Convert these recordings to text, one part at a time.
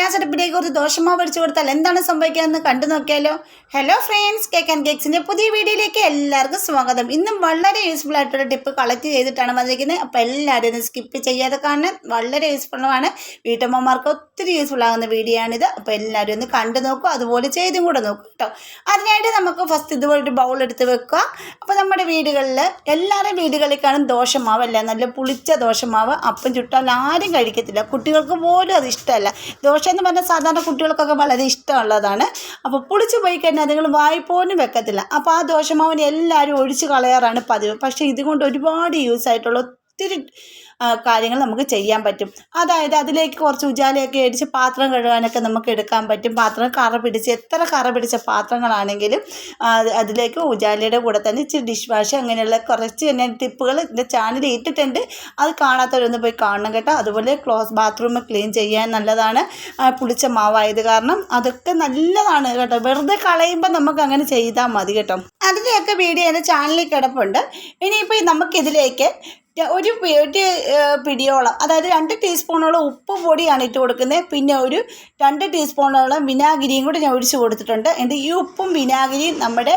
Gas അടുപ്പിലേക്ക് ഒരു ദോഷമാവ് അടിച്ചു കൊടുത്താൽ എന്താണ് സംഭവിക്കുക കണ്ടു നോക്കിയാലോ? ഹലോ ഫ്രണ്ട്സ് കേക്ക് ആൻഡ് കേക്സിന്റെ പുതിയ വീഡിയോയിലേക്ക് എല്ലാവർക്കും സ്വാഗതം. ഇന്നും വളരെ യൂസ്ഫുൾ ആയിട്ടുള്ള ടിപ്പ് കളക്ട് ചെയ്തിട്ടാണ് വന്നിരിക്കുന്നത്. അപ്പോൾ എല്ലാവരും ഒന്ന് സ്കിപ്പ് ചെയ്യാതെ കാണാൻ വളരെ യൂസ്ഫുള്ളാണ് വീട്ടമ്മമാർക്ക് ഒത്തിരി യൂസ്ഫുൾ ആകുന്ന വീഡിയോ ആണിത്. അപ്പോൾ എല്ലാവരും ഒന്ന് കണ്ടു നോക്കും. അതുപോലെ ചെയ്തും കൂടെ നോക്കും കേട്ടോ. അതിനായിട്ട് നമുക്ക് ഫസ്റ്റ് ഇതുപോലെ ഒരു ബൗൾ എടുത്ത് വെക്കുക. അപ്പോൾ നമ്മുടെ വീടുകളിൽ എല്ലാവരും വീടുകളിൽ കാണും ദോശമാവ് അല്ല. നല്ല പുളിച്ച ദോഷമാവ്. അപ്പം ചുട്ടാൽ ആരും കഴിക്കത്തില്ല. കുട്ടികൾക്ക് പോലും അത് ഇഷ്ടമല്ല. ദോശ എന്ന് പറഞ്ഞാൽ സാധാരണ കുട്ടികൾക്കൊക്കെ വളരെ ഇഷ്ടമുള്ളതാണ്. അപ്പോൾ പുളിച്ച് പോയി കഴിഞ്ഞാൽ അതുങ്ങൾ വായ്പോലും വെക്കത്തില്ല. അപ്പോൾ ആ ദോശമാവിനെ എല്ലാവരും ഒഴിച്ച് കളയാറാണ് പതിവ്. പക്ഷേ ഇതുകൊണ്ട് ഒരുപാട് യൂസ് ആയിട്ടുള്ള ഒത്തിരി കാര്യങ്ങൾ നമുക്ക് ചെയ്യാൻ പറ്റും. അതായത് അതിലേക്ക് കുറച്ച് ഉജാലയൊക്കെ അടിച്ച് പാത്രം കഴുകാനൊക്കെ നമുക്ക് എടുക്കാൻ പറ്റും. പാത്രം കറ പിടിച്ച് എത്ര കറ പിടിച്ച പാത്രങ്ങളാണെങ്കിലും അതിലേക്ക് ഉജാലയുടെ കൂടെ തന്നെ ഇച്ചിരി ഡിഷ് വാഷ് അങ്ങനെയുള്ള കുറച്ച് തന്നെ ടിപ്പുകൾ എന്റെ ചാനൽ ഇട്ടിട്ടുണ്ട്. അത് കാണാത്തവരൊന്ന് പോയി കാണണം കേട്ടോ. അതുപോലെ ക്ലോസ് ബാത്റൂം ക്ലീൻ ചെയ്യാൻ നല്ലതാണ്. പുളിച്ച മാവായത് കാരണം അതൊക്കെ നല്ലതാണ് കേട്ടോ. വെറുതെ കളയുമ്പോൾ നമുക്ക് അങ്ങനെ ചെയ്താൽ മതി കേട്ടോ. അതിന്റെയൊക്കെ വീഡിയോ എന്റെ ചാനലിൽ കിടപ്പുണ്ട്. ഇനിയിപ്പോൾ നമുക്കിതിലേക്ക് ഒരു ഒരു പിടിയോളം അതായത് രണ്ട് ടീസ്പൂണോളം ഉപ്പ് പൊടിയാണ് ഇട്ട് കൊടുക്കുന്നത് പിന്നെ ഒരു രണ്ട് ടീസ്പൂണോളം വിനാഗിരിയും കൂടി ഞാൻ ഒഴിച്ച് കൊടുത്തിട്ടുണ്ട്. എന്റെ ഈ ഉപ്പും വിനാഗിരിയും നമ്മുടെ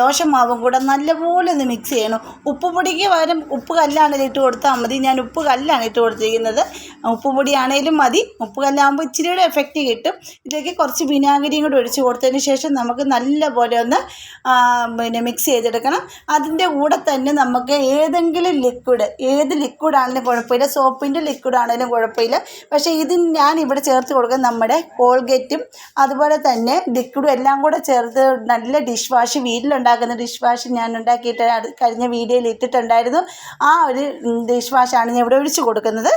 ദോശമാവും കൂടെ നല്ലപോലെ ഒന്ന് മിക്സ് ചെയ്യണം. ഉപ്പ് പൊടിക്ക് പകരം ഉപ്പ് കല്ലാണ് ഇട്ട് കൊടുത്താൽ മതി. ഞാൻ ഉപ്പ് കല്ലാണ് ഇട്ട് കൊടുത്തിരിക്കുന്നത്. ഉപ്പ് പൊടിയാണേലും മതി. ഉപ്പ് കല്ലാകുമ്പോൾ ഇച്ചിരി കൂടെ എഫക്റ്റ് കിട്ടും. ഇതിലേക്ക് കുറച്ച് വിനാഗിരിയും കൂടി ഒഴിച്ച് കൊടുത്തതിന് ശേഷം നമുക്ക് നല്ലപോലെ ഒന്ന് പിന്നെ മിക്സ് ചെയ്തെടുക്കണം. അതിന്റെ കൂടെ തന്നെ നമുക്ക് ഏതെങ്കിലും ലിക്വിഡ് ഏത് ലിക്വിഡ് ആണെങ്കിലും കുഴപ്പമില്ല. സോപ്പിന്റെ ലിക്വിഡ് ആണെങ്കിലും കുഴപ്പമില്ല. പക്ഷേ ഇത് ഞാൻ ഇവിടെ ചേർത്ത് കൊടുക്കുന്നത് നമ്മുടെ കോൾഗേറ്റും അതുപോലെ തന്നെ ലിക്വിഡും എല്ലാം കൂടെ ചേർത്ത് നല്ല ഡിഷ് വാഷ് വീട്ടിലുണ്ടാക്കുന്ന ഡിഷ് വാഷ് ഞാൻ ഉണ്ടാക്കിയിട്ട് കഴിഞ്ഞ വീഡിയോയിൽ ഇട്ടിട്ടുണ്ടായിരുന്നു. ആ ഒരു ഡിഷ് വാഷാണ് ഞാൻ ഇവിടെ ഒഴിച്ച് കൊടുക്കുന്നത്.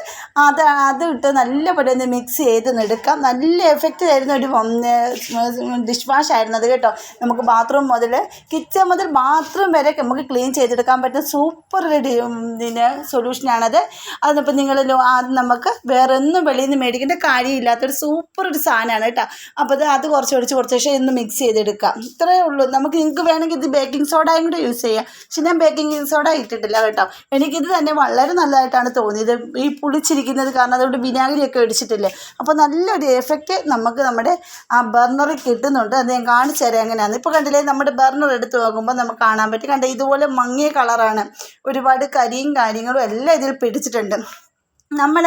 അത് അത് ഇട്ട് നല്ലപോലെ ഒന്ന് മിക്സ് ചെയ്ത് എടുക്കാം. നല്ല എഫക്റ്റ് തരുന്ന ഒരു ഡിഷ് വാഷ് ആയിരുന്നു അത് കേട്ടോ. നമുക്ക് ബാത്റൂം മുതൽ കിച്ചൺ മുതൽ ബാത്റൂം വരെ നമുക്ക് ക്ലീൻ ചെയ്തെടുക്കാൻ പറ്റുന്ന സൂപ്പർ ഒരു പിന്നെ സൊല്യൂഷനാണത് അതിപ്പോൾ നിങ്ങൾ ആദ്യം നമുക്ക് വേറെ ഒന്നും വെളിയിൽ നിന്ന് മേടിക്കേണ്ട കാര്യമില്ലാത്തൊരു സൂപ്പർ ഒരു സാധനമാണ് കേട്ടോ. അപ്പോൾ അത് അത് കുറച്ച് ഒഴിച്ച് കുറച്ച് ശേഷം ഇന്ന് മിക്സ് ചെയ്തെടുക്കാം. ഇത്രയേ ഉള്ളൂ. നമുക്ക് നിങ്ങൾക്ക് വേണമെങ്കിൽ ഇത് ബേക്കിംഗ് സോഡയും കൂടെ യൂസ് ചെയ്യാം. പക്ഷെ ഞാൻ ബേക്കിംഗ് സോഡ ഇട്ടിട്ടില്ല കേട്ടോ. എനിക്കിത് തന്നെ വളരെ നല്ലതായിട്ടാണ് തോന്നിയത്. ഈ പുളിച്ചിരിക്കുന്നത് കാരണം അതുകൊണ്ട് വിനാഗിരിയൊക്കെ ഒഴിച്ചിട്ടില്ലേ. അപ്പോൾ നല്ലൊരു എഫക്റ്റ് നമുക്ക് നമ്മുടെ ആ ബർണറിൽ കിട്ടുന്നുണ്ട്. അത് ഞാൻ കാണിച്ചു തരാം എങ്ങനെയാണ് ഇപ്പോൾ കണ്ടില്ലേ നമ്മുടെ ബർണർ എടുത്ത് നോക്കുമ്പോൾ നമുക്ക് കാണാൻ പറ്റും. കണ്ടേ ഇതുപോലെ മങ്ങിയ കളറാണ് ഒരുപാട് കരിയും കാര്യങ്ങളും എല്ലാം ഇതിൽ പിടിച്ചിട്ടുണ്ട്. നമ്മൾ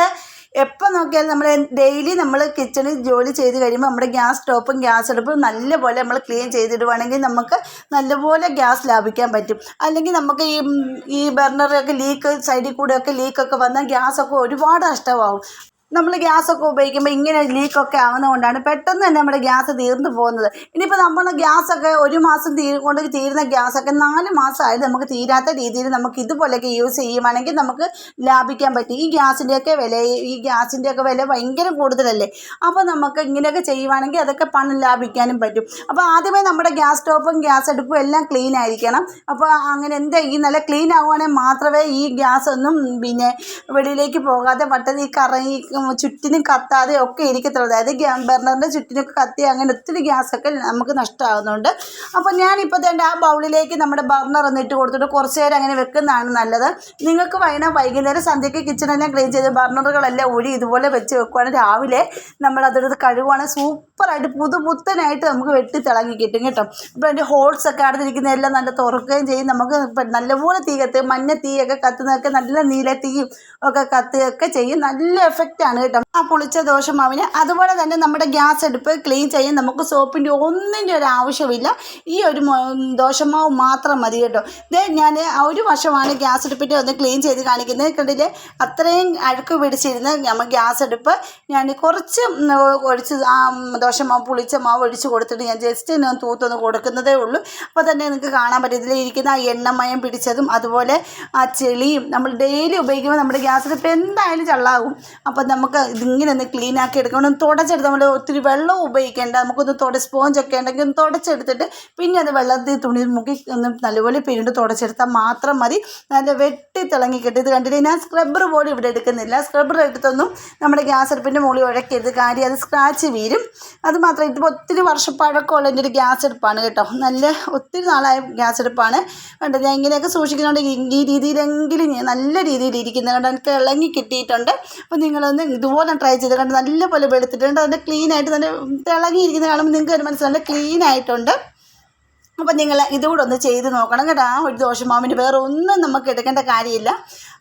എപ്പോൾ നോക്കിയാലും നമ്മൾ ഡെയിലി നമ്മൾ കിച്ചണിൽ ജോലി ചെയ്ത് കഴിയുമ്പോൾ നമ്മുടെ ഗ്യാസ് സ്റ്റോപ്പും ഗ്യാസ് അടുപ്പും നല്ലപോലെ നമ്മൾ ക്ലീൻ ചെയ്തിടുവാണെങ്കിൽ നമുക്ക് നല്ലപോലെ ഗ്യാസ് ലാഭിക്കാൻ പറ്റും. അല്ലെങ്കിൽ നമുക്ക് ഈ ഈ ബർണറൊക്കെ ലീക്ക് സൈഡിൽ കൂടെയൊക്കെ ലീക്കൊക്കെ വന്നാൽ ഗ്യാസൊക്കെ ഒരുപാട് നഷ്ടമാവും. നമ്മൾ ഗ്യാസൊക്കെ ഉപയോഗിക്കുമ്പോൾ ഇങ്ങനെ ലീക്കൊക്കെ ആവുന്നതുകൊണ്ടാണ് പെട്ടെന്ന് തന്നെ നമ്മുടെ ഗ്യാസ് തീർന്നു പോകുന്നത്. ഇനിയിപ്പോൾ നമ്മൾ ഗ്യാസൊക്കെ ഒരു മാസം തീ കൊണ്ട് തീരുന്ന ഗ്യാസൊക്കെ നാല് മാസമായാലും നമുക്ക് തീരാത്ത രീതിയിൽ നമുക്ക് ഇതുപോലെയൊക്കെ യൂസ് ചെയ്യുവാണെങ്കിൽ നമുക്ക് ലാഭിക്കാൻ പറ്റും. ഈ ഗ്യാസിന്റെയൊക്കെ വില ഈ ഗ്യാസിന്റെയൊക്കെ വില ഭയങ്കര കൂടുതലല്ലേ? അപ്പോൾ നമുക്ക് ഇങ്ങനെയൊക്കെ ചെയ്യുവാണെങ്കിൽ അതൊക്കെ പണം ലാഭിക്കാനും പറ്റും. അപ്പോൾ ആദ്യമേ നമ്മുടെ ഗ്യാസ് സ്റ്റോപ്പും ഗ്യാസ് അടുപ്പും എല്ലാം ക്ലീൻ ആയിരിക്കണം. അപ്പോൾ അങ്ങനെ എന്താ ഈ നല്ല ക്ലീൻ ആവുകയാണെങ്കിൽ മാത്രമേ ഈ ഗ്യാസ് ഒന്നും പിന്നെ വെളിയിലേക്ക് പോകാതെ പെട്ടെന്ന് ഈ കറങ്ങി ചുറ്റിനും കത്താതെ ഒക്കെ ഇരിക്കത്തുള്ളൂ. അതായത് ബർണറിന്റെ ചുറ്റിനൊക്കെ കത്തി അങ്ങനെ ഒത്തിരി ഗ്യാസൊക്കെ നമുക്ക് നഷ്ടമാകുന്നുണ്ട് അപ്പോൾ ഞാനിപ്പോൾ തന്നെ ആ ബൗളിലേക്ക് നമ്മുടെ ബർണർ ഒന്ന് ഇട്ട് കൊടുത്തിട്ട് കുറച്ച് നേരം അങ്ങനെ വെക്കുന്നതാണ് നല്ലത്. നിങ്ങൾക്ക് വൈകുന്നേരം വൈകുന്നേരം സന്ധ്യയ്ക്ക് കിച്ചണെല്ലാം ക്ലീൻ ചെയ്ത് ബർണറുകളെല്ലാം ഒഴി ഇതുപോലെ വെച്ച് വെക്കുവാണെങ്കിൽ രാവിലെ നമ്മൾ അതെടുത്ത് കഴുകുവാണെങ്കിൽ സൂപ്പറായിട്ട് പുതുപുത്തനായിട്ട് നമുക്ക് വെട്ടി തിളങ്ങി കിട്ടും കേട്ടോ. അപ്പോൾ അതിന്റെ ഹോൾസ് ഒക്കെ അടഞ്ഞിരിക്കുന്നതെല്ലാം നല്ല തുറക്കുകയും ചെയ്യും. നമുക്ക് നല്ലപോലെ തീ കത്ത് മഞ്ഞ തീയൊക്കെ കത്തുന്നതൊക്കെ നല്ല നീല തീയും ഒക്കെ കത്തുകയൊക്കെ ചെയ്യും. നല്ല എഫക്റ്റാണ് കേട്ടോ. ആ പുളിച്ച ദോശമാവിന് അതുപോലെ തന്നെ നമ്മുടെ ഗ്യാസ് അടുപ്പ് ക്ലീൻ ചെയ്യാൻ നമുക്ക് സോപ്പിന്റെ ഒന്നിന്റെ ഒരു ആവശ്യമില്ല. ഈ ഒരു ദോശമാവ് മാത്രം മതി കേട്ടോ. ഇത് ഞാൻ ഒരു വർഷമാണ് ഗ്യാസ് അടുപ്പിന്റെ ഒന്ന് ക്ലീൻ ചെയ്ത് കാണിക്കുന്നത്. കണ്ടില്ലേ? അത്രയും അഴുക്ക് പിടിച്ചിരുന്ന് നമ്മൾ ഗ്യാസ് അടുപ്പ് ഞാൻ കുറച്ച് ഒഴിച്ച് ആ ദോശമാവ് പുളിച്ച മാവ് ഒഴിച്ച് കൊടുത്തിട്ട് ഞാൻ ജസ്റ്റ് ഞാൻ തൂത്തൊന്ന് കൊടുക്കുന്നതേ ഉള്ളൂ. അപ്പോൾ തന്നെ നിങ്ങൾക്ക് കാണാൻ പറ്റും. ഇതിലിരിക്കുന്ന ആ എണ്ണമയം പിടിച്ചതും അതുപോലെ ആ ചെളിയും നമ്മൾ ഡെയിലി ഉപയോഗിക്കുമ്പോൾ നമ്മുടെ ഗ്യാസ് അടുപ്പ് എന്തായാലും ചള്ളാകും. അപ്പോൾ നമുക്ക് ഇതിങ്ങനെ ഒന്ന് ക്ലീൻ ആക്കി എടുക്കണം. ഒന്ന് തുടച്ചെടുത്ത് നമ്മൾ ഒത്തിരി വെള്ളം ഉപയോഗിക്കേണ്ട. നമുക്കൊന്ന് തുട സ്പോഞ്ചൊക്കെ ഉണ്ടെങ്കിൽ ഒന്ന് തുടച്ചെടുത്തിട്ട് പിന്നെ അത് വെള്ളത്തിൽ തുണി മുക്കി ഒന്ന് നല്ലപോലെ പിന്നീട് തുടച്ചെടുത്താൽ മാത്രം മതി. നല്ല വെട്ടി തിളങ്ങി കിട്ടും ഇത് കണ്ടിട്ട് ഞാൻ സ്ക്രബ്ബർ പോലും ഇവിടെ എടുക്കുന്നില്ല. സ്ക്രബ്ബർ എടുത്തൊന്നും നമ്മുടെ ഗ്യാസ് അടുപ്പിന്റെ മുകളിൽ ഉഴക്കരുത്. കാര്യം അത് സ്ക്രാച്ച് വീരും അത് മാത്രം ഇതിപ്പോൾ ഒത്തിരി വർഷം പഴക്കമുള്ള എന്റെ ഒരു ഗ്യാസ് അടുപ്പാണ് കേട്ടോ. നല്ല ഒത്തിരി നാളായ ഗ്യാസ് അടുപ്പാണ്. കണ്ടത് ഞാൻ ഇങ്ങനെയൊക്കെ സൂക്ഷിക്കുന്നുണ്ട് ഈ രീതിയിലെങ്കിലും നല്ല രീതിയിൽ ഇരിക്കുന്നത് കണ്ടോ? എനിക്ക് ഇളങ്ങി കിട്ടിയിട്ടുണ്ട്. അപ്പോൾ നിങ്ങളൊന്ന് ഇതുപോലെ ട്രൈ ചെയ്ത് കണ്ട് നല്ലപോലെ വെളുത്തിട്ടുണ്ട്. അതിന്റെ ക്ലീൻ ആയിട്ട് തന്നെ തിളങ്ങിയിരിക്കുന്ന കാണുമ്പോൾ നിങ്ങൾക്ക് ഒരു മനസ്സിലായി ക്ലീൻ ആയിട്ടുണ്ട്. അപ്പം നിങ്ങൾ ഇതുകൂടെ ഒന്ന് ചെയ്ത് നോക്കണം കേട്ടോ. ആ ഒരു ദോഷമാവിന് വേറെ ഒന്നും നമുക്ക് എടുക്കേണ്ട കാര്യമില്ല.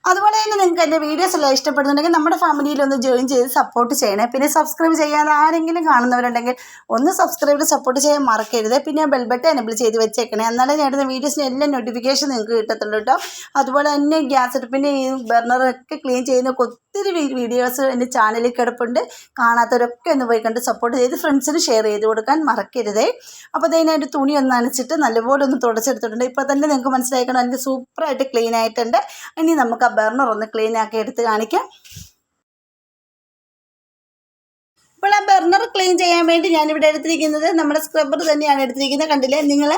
അതുപോലെ തന്നെ നിങ്ങൾക്ക് എന്റെ വീഡിയോസ് എല്ലാം ഇഷ്ടപ്പെടുന്നുണ്ടെങ്കിൽ നമ്മുടെ ഫാമിലിയിൽ ഒന്ന് ജോയിൻ ചെയ്ത് സപ്പോർട്ട് ചെയ്യണേ. പിന്നെ സബ്സ്ക്രൈബ് ചെയ്യാതെ ആരെങ്കിലും കാണുന്നവരുണ്ടെങ്കിൽ ഒന്ന് സബ്സ്ക്രൈബ് ചെയ്ത് സപ്പോർട്ട് ചെയ്യാൻ മറക്കരുത്. പിന്നെ ബെൽ ബട്ടൺ എനബിൾ ചെയ്ത് വെച്ചേക്കണേ. എന്നാലേ ഞാൻ ഇടുന്ന വീഡിയോസിന് എല്ലാം നോട്ടിഫിക്കേഷൻ നിങ്ങൾക്ക് കിട്ടത്തുള്ളൂ കേട്ടോ. അതുപോലെ തന്നെ ഗ്യാസ് അടുപ്പിന്റെ ബർണറൊക്കെ ക്ലീൻ ചെയ്യുന്ന ഒത്തിരി വീഡിയോസ് എന്റെ ചാനലിൽ കിടപ്പുണ്ട്. കാണാത്തവരൊക്കെ ഒന്ന് പോയി കണ്ട് സപ്പോർട്ട് ചെയ്ത് ഫ്രണ്ട്സിന് ഷെയർ ചെയ്ത് കൊടുക്കാൻ മറക്കരുതേ. അപ്പോൾ അതിനൊരു തുണി ഒന്ന് നനച്ചിട്ട് നല്ലപോലെ ഒന്ന് തുടച്ചെടുത്തിട്ടുണ്ട്. ഇപ്പോൾ തന്നെ നിങ്ങൾക്ക് മനസ്സിലാക്കണം അതിന്റെ സൂപ്പറായിട്ട് ക്ലീൻ ആയിട്ടുണ്ട്. ഇനി നമുക്ക് ആ ബർണർ ഒന്ന് ക്ലീൻ ആക്കി എടുത്ത് കാണിക്കാം. ഇപ്പോൾ ആ ബർണർ ക്ലീൻ ചെയ്യാൻ വേണ്ടി ഞാനിവിടെ എടുത്തിരിക്കുന്നത്. നമ്മുടെ സ്ക്രബ്ബർ തന്നെയാണ് എടുത്തിരിക്കുന്നത്. കണ്ടില്ലേ? നിങ്ങൾ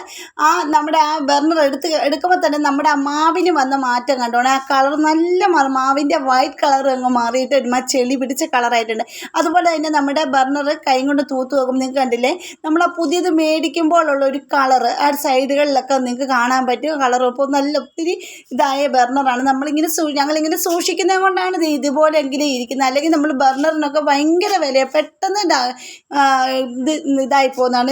ആ നമ്മുടെ ആ ബർണർ എടുത്ത് എടുക്കുമ്പോൾ തന്നെ നമ്മുടെ ആ മാവിന് വന്ന മാറ്റം കണ്ടോണേ. ആ കളർ നല്ല മാവിന്റെ വൈറ്റ് കളർ അങ്ങ് മാറിയിട്ട് ഒരുമാ ചെളി പിടിച്ച കളറായിട്ടുണ്ട് അതുപോലെ തന്നെ നമ്മുടെ ബർണർ കൈ കൊണ്ട് തൂത്ത് നോക്കുമ്പോൾ നിങ്ങൾക്ക് കണ്ടില്ലേ? നമ്മൾ ആ പുതിയത് മേടിക്കുമ്പോഴുള്ള ഒരു കളർ ആ സൈഡുകളിലൊക്കെ നിങ്ങൾക്ക് കാണാൻ പറ്റും. കളർ ഇപ്പോൾ നല്ല ഒത്തിരി ഇതായ ബർണറാണ് നമ്മളിങ്ങനെ സൂ ഞങ്ങളിങ്ങനെ സൂക്ഷിക്കുന്നത് കൊണ്ടാണ് ഇത് ഇതുപോലെ എങ്കിലും ഇരിക്കുന്നത്. അല്ലെങ്കിൽ നമ്മൾ ബർണറിനൊക്കെ ഭയങ്കര വില പെട്ടെന്ന് ഇത് ഇതായി പോകുന്നതാണ്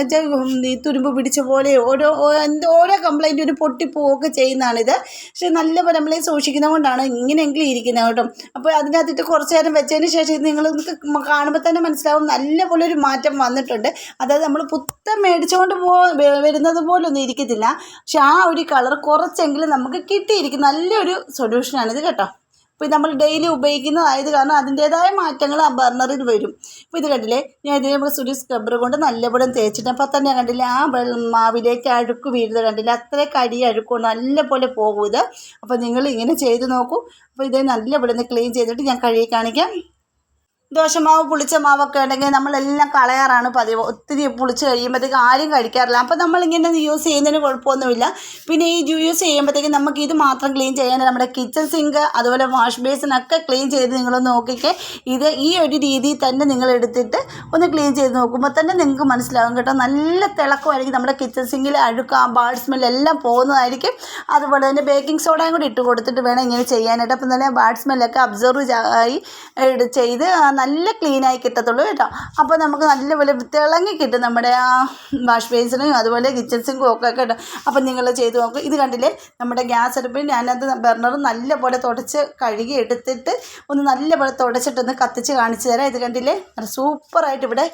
ഈ തുരുമ്പ് പിടിച്ച പോലെ ഓരോ എന്തോ ഓരോ കംപ്ലൈന്റ് ഒരു പൊട്ടിപ്പോവുകയൊക്കെ ചെയ്യുന്നതാണിത്. പക്ഷെ നല്ലപോലെ നമ്മൾ സൂക്ഷിക്കുന്നത് കൊണ്ടാണ് ഇങ്ങനെയെങ്കിലും ഇരിക്കുന്നത് കേട്ടോ. അപ്പോൾ അതിനകത്തിട്ട് കുറച്ച് നേരം വെച്ചതിന് ശേഷം നിങ്ങൾ കാണുമ്പോൾ തന്നെ മനസ്സിലാവും നല്ലപോലെ ഒരു മാറ്റം വന്നിട്ടുണ്ട്. അതായത് നമ്മൾ പുത്തൻ മേടിച്ചുകൊണ്ട് പോ വരുന്നത് പോലൊന്നും ഇരിക്കത്തില്ല. പക്ഷെ ആ ഒരു കളർ കുറച്ചെങ്കിലും നമുക്ക് കിട്ടിയിരിക്കും. നല്ലൊരു സൊല്യൂഷനാണിത് കേട്ടോ. ഇപ്പോൾ നമ്മൾ ഡെയിലി ഉപയോഗിക്കുന്നതായത് കാരണം അതിന്റേതായ മാറ്റങ്ങൾ ആ ബർണറിൽ വരും. ഇപ്പോൾ ഇത് കണ്ടില്ലേ? ഞാൻ ഇതിനെ നമ്മൾ സുരി സ്ക്രബ്ബർ കൊണ്ട് നല്ലപോലെ തേച്ചിട്ട് അപ്പോൾ തന്നെ കണ്ടില്ലേ? ആ മാവിലേക്ക് അഴുക്ക് വീഴുന്നത് കണ്ടില്ല? അത്ര കടി അഴുക്കും നല്ലപോലെ പോകും ഇത്. അപ്പോൾ നിങ്ങൾ ഇങ്ങനെ ചെയ്ത് നോക്കൂ. അപ്പോൾ ഇത് നല്ലപോലെ ഒന്ന് ക്ലീൻ ചെയ്തിട്ട് ഞാൻ കഴുകി കാണിക്കാം. ദോശമാവ് പുളിച്ച മാവൊക്കെ ഉണ്ടെങ്കിൽ നമ്മളെല്ലാം കളയാറാണ് പതിവ്. ഒത്തിരി പുളിച്ച് കഴിയുമ്പോഴത്തേക്ക് ആരും കഴിക്കാറില്ല. അപ്പോൾ നമ്മളിങ്ങനെ യൂസ് ചെയ്യുന്നതിന് കുഴപ്പമൊന്നുമില്ല. പിന്നെ ഈ യൂസ് ചെയ്യുമ്പോഴത്തേക്ക് നമുക്ക് ഇത് മാത്രം ക്ലീൻ ചെയ്യാൻ നമ്മുടെ കിച്ചൺ സിങ്ക് അതുപോലെ വാഷ് ബേസിനൊക്കെ ക്ലീൻ ചെയ്ത് നിങ്ങളൊന്ന് നോക്കിക്കേ. ഇത് ഈ ഒരു രീതിയിൽ തന്നെ നിങ്ങൾ എടുത്തിട്ട് ഒന്ന് ക്ലീൻ ചെയ്ത് നോക്കുമ്പോൾ തന്നെ നിങ്ങൾക്ക് മനസ്സിലാകും കേട്ടോ. നല്ല തിളക്കമായിരിക്കും നമ്മുടെ കിച്ചൺ സിങ്കിൽ അഴുക്ക് ആ ബാഡ് സ്മെല്ലെല്ലാം പോകുന്നതായിരിക്കും. അതുപോലെ തന്നെ ബേക്കിംഗ് സോഡയും കൂടി ഇട്ട് കൊടുത്തിട്ട് വേണം ഇങ്ങനെ ചെയ്യാനായിട്ട്. അപ്പം തന്നെ ബാഡ് സ്മെല്ലൊക്കെ അബ്സർവ് ആയി ചെയ്ത് നല്ല ക്ലീനായി കിട്ടത്തുള്ളൂ കേട്ടോ. അപ്പോൾ നമുക്ക് നല്ലപോലെ തിളങ്ങി കിട്ടും നമ്മുടെ ആ വാഷ് ബേസിനും അതുപോലെ കിച്ചൺ സിങ്കും ഒക്കെ കേട്ടോ. അപ്പം നിങ്ങൾ ചെയ്ത് നോക്കും. ഇത് കണ്ടില്ലേ? നമ്മുടെ ഗ്യാസ് അടുപ്പിൽ ഞാനത് ബർണർ നല്ലപോലെ തുടച്ച് കഴുകി എടുത്തിട്ട് ഒന്ന് നല്ലപോലെ തുടച്ചിട്ടൊന്ന് കത്തിച്ച് കാണിച്ചു തരാം. ഇത് കണ്ടില്ലേ? നല്ല സൂപ്പറായിട്ട് ഇവിടെ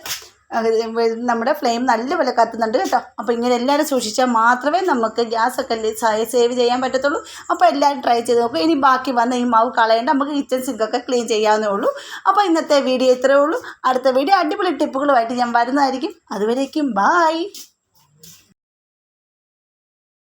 നമ്മുടെ ഫ്ലെയിം നല്ലപോലെ കത്തുന്നുണ്ട് കേട്ടോ. അപ്പോൾ ഇങ്ങനെ എല്ലാവരും സൂക്ഷിച്ചാൽ മാത്രമേ നമുക്ക് ഗ്യാസ് ഒക്കെ സേവ് ചെയ്യാൻ പറ്റത്തുള്ളൂ. അപ്പോൾ എല്ലാവരും ട്രൈ ചെയ്ത് നോക്കും. ഇനി ബാക്കി വന്ന ഈ മാവ് കളയേണ്ട. നമുക്ക് കിച്ചൺ സിങ്കൊക്കെ ക്ലീൻ ചെയ്യാവുന്നേ ഉള്ളൂ. അപ്പോൾ ഇന്നത്തെ വീഡിയോ ഇത്രയേ ഉള്ളൂ. അടുത്ത വീഡിയോ അടിപൊളി ടിപ്പുകളുമായിട്ട് ഞാൻ വരുന്നതായിരിക്കും. അതുവരേക്കും ബായ്